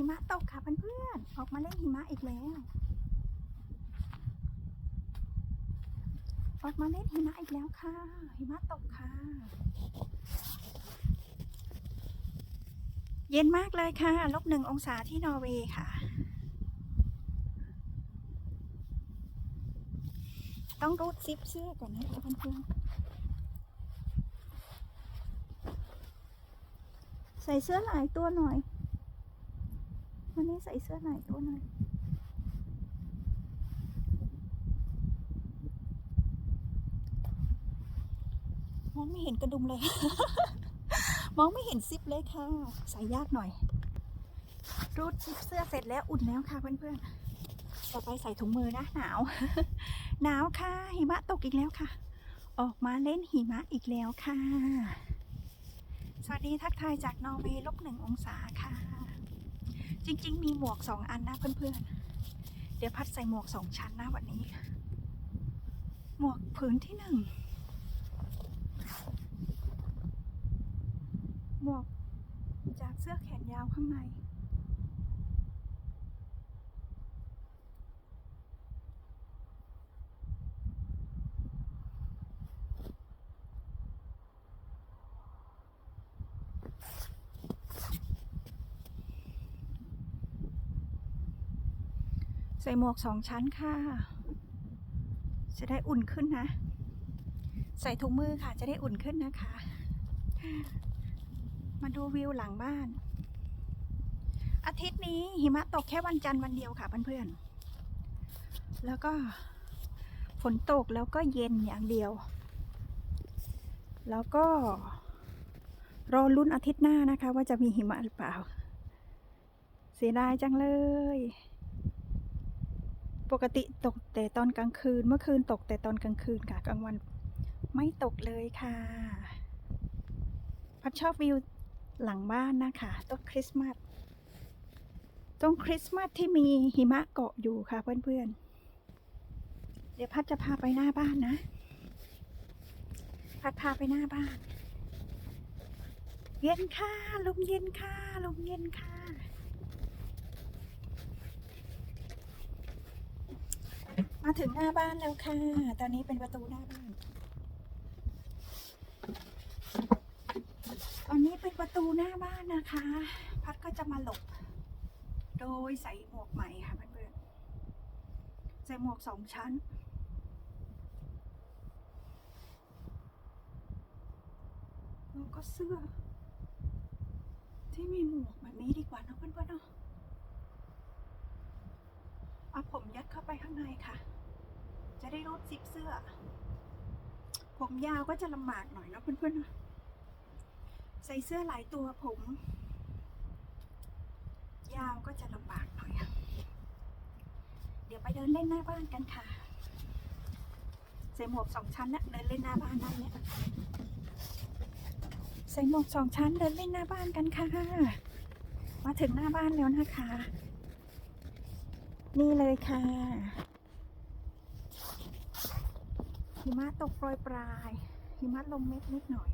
หิมะตกค่ะเพื่อนๆออกมาเล่นหิมะอีกแล้ว ออกมาเล่นหิมะอีกแล้วค่ะ หิมะตกค่ะ เย็นมากเลยค่ะลบหนึ่งองศาที่นอร์เวย์ค่ะ ต้องรูดซิปเสื้อก่อนนะคะเพื่อนๆใส่เสื้อหลายตัวหน่อย วันนี้ใส่เสื้อไหลายตัวหน่อยมองไม่เห็นกระดุมเลย มองไม่เห็นซิปเลยค่ะ ใส่ยากหน่อย รูดซิปเสื้อเสร็จแล้วอุ่นแล้วค่ะเพื่อนๆ ต่อไปใส่ถุงมือนะหนาว หนาวค่ะ หิมะตกอีกแล้วค่ะ ออกมาเล่นหิมะอีกแล้วค่ะ สวัสดีทักทายจากนอร์เวย์ลบหนึ่งองศาค่ะ จริง ๆ มีหมวกสองอันนะเพื่อนๆ เดี๋ยวพัดใส่หมวกสองชั้นนะวันนี้ หมวกผืนที่หนึ่งหมวกจากเสื้อแขนยาวข้างใน ใส่หมวกสองชั้นค่ะ จะได้อุ่นขึ้นนะ ใส่ถุงมือค่ะจะได้อุ่นขึ้นนะคะ มาดูวิวหลังบ้าน อาทิตย์นี้หิมะตกแค่วันจันทร์วันเดียวค่ะเพื่อนๆ แล้วก็ฝนตกแล้วก็เย็นอย่างเดียว แล้วก็รอลุ้นอาทิตย์หน้านะคะ ว่าจะมีหิมะหรือเปล่า เสียดายจังเลย ปกติตกแต่ตอนกลางคืน เมื่อคืนตกแต่ตอนกลางคืนค่ะ กลางวันไม่ตกเลยค่ะ พัดชอบวิวหลังบ้านนะคะต้นคริสต์มาสต้นคริสต์มาสที่มีหิมะเกาะอยู่ค่ะเพื่อนๆ เดี๋ยวพัดจะพาไปหน้าบ้านนะ พัดพาไปหน้าบ้าน เย็นค่ะ ลมเย็นค่ะ ลมเย็นค่ะ มาถึงหน้าบ้านแล้วค่ะ ตอนนี้เป็นประตูหน้าบ้าน ตอนนี้เป็นประตูหน้าบ้านนะคะ พัดก็จะมาหลบ โดยใส่หมวกใหม่ค่ะเพื่อนๆ ใส่หมวกสองชั้น แล้วก็เสื้อ ที่มีหมวกแบบนี้ดีกว่านะเพื่อนๆเนาะ เอาผมยัดเข้าไปข้างในค่ะ จะได้รูดซิปเสื้อ ผมยาวก็จะลำบากหน่อยเนอะเพื่อนๆใส่เสื้อหลายตัวผม ยาวก็จะลำบากหน่อยอะเดี๋ยวไปเดินเล่นหน้าบ้านกันค่ะใส่หมวกสองชั้นนะเดินเล่นหน้าบ้านได้เนี่ยใส่หมวกสองชั้นเดินเล่นหน้าบ้านกันค่ะ มาถึงหน้าบ้านแล้วนะคะ นี่เลยค่ะหิมะตกโปรยปลายหิมะลงเม็ดนิดหน่อย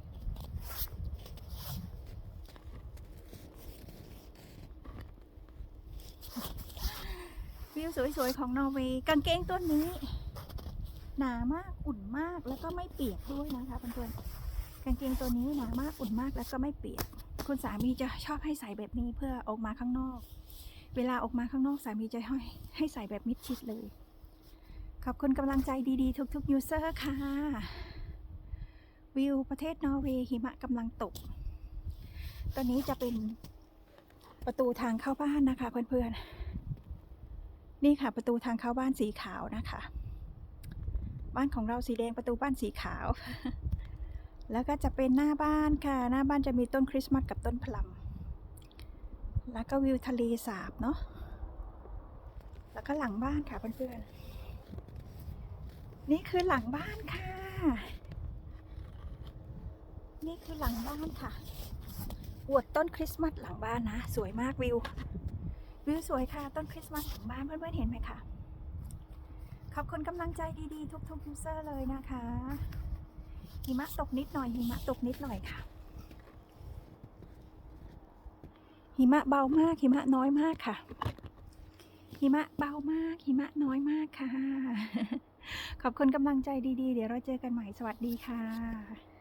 วิวสวยๆของนอร์เวย์กางเกงตัวนี้ หนามากอุ่นมากแล้วก็ไม่เปียกด้วยนะคะเพื่อนๆกางเกงตัวนี้หนามากอุ่นมากแล้วก็ไม่เปียก คุณสามีจะชอบให้ใส่แบบนี้เพื่อออกมาข้างนอก เวลาออกมาข้างนอกสามีจะให้ให้ใส่แบบมิดชิดเลย ขอบคุณกำลังใจดีๆ ทุกๆยูเซอร์ค่ะ วิวประเทศนอร์เวย์หิมะกำลังตก ตอนนี้จะเป็นประตูทางเข้าบ้านนะคะเพื่อนๆ นี่ค่ะประตูทางเข้าบ้านสีขาวนะคะ บ้านของเราสีแดงประตูบ้านสีขาว แล้วก็จะเป็นหน้าบ้านค่ะ หน้าบ้านจะมีต้นคริสต์มาสกับต้นพลัม แล้วก็วิวทะเลสาบเนาะ แล้วก็หลังบ้านค่ะเพื่อนๆ นี่คือหลังบ้านค่ะ นี่คือหลังบ้านค่ะอวดต้นคริสต์มาสหลังบ้านนะ สวยมากวิว วิวสวยค่ะ ต้นคริสต์มาสของบ้านเพื่อนๆเห็นไหมคะขอบคุณกำลังใจดีๆ ทุกๆยูเซอร์เลยนะคะหิมะตกนิดหน่อยหิมะตกนิดหน่อยค่ะ ห หิมะเบามาก หิมะน้อยมากค่ะ หิมะเบามาก หิมะน้อยมากค่ะ ขอบคุณกำลังใจดีๆ เดี๋ยวเราเจอกันใหม่ สวัสดีค่ะ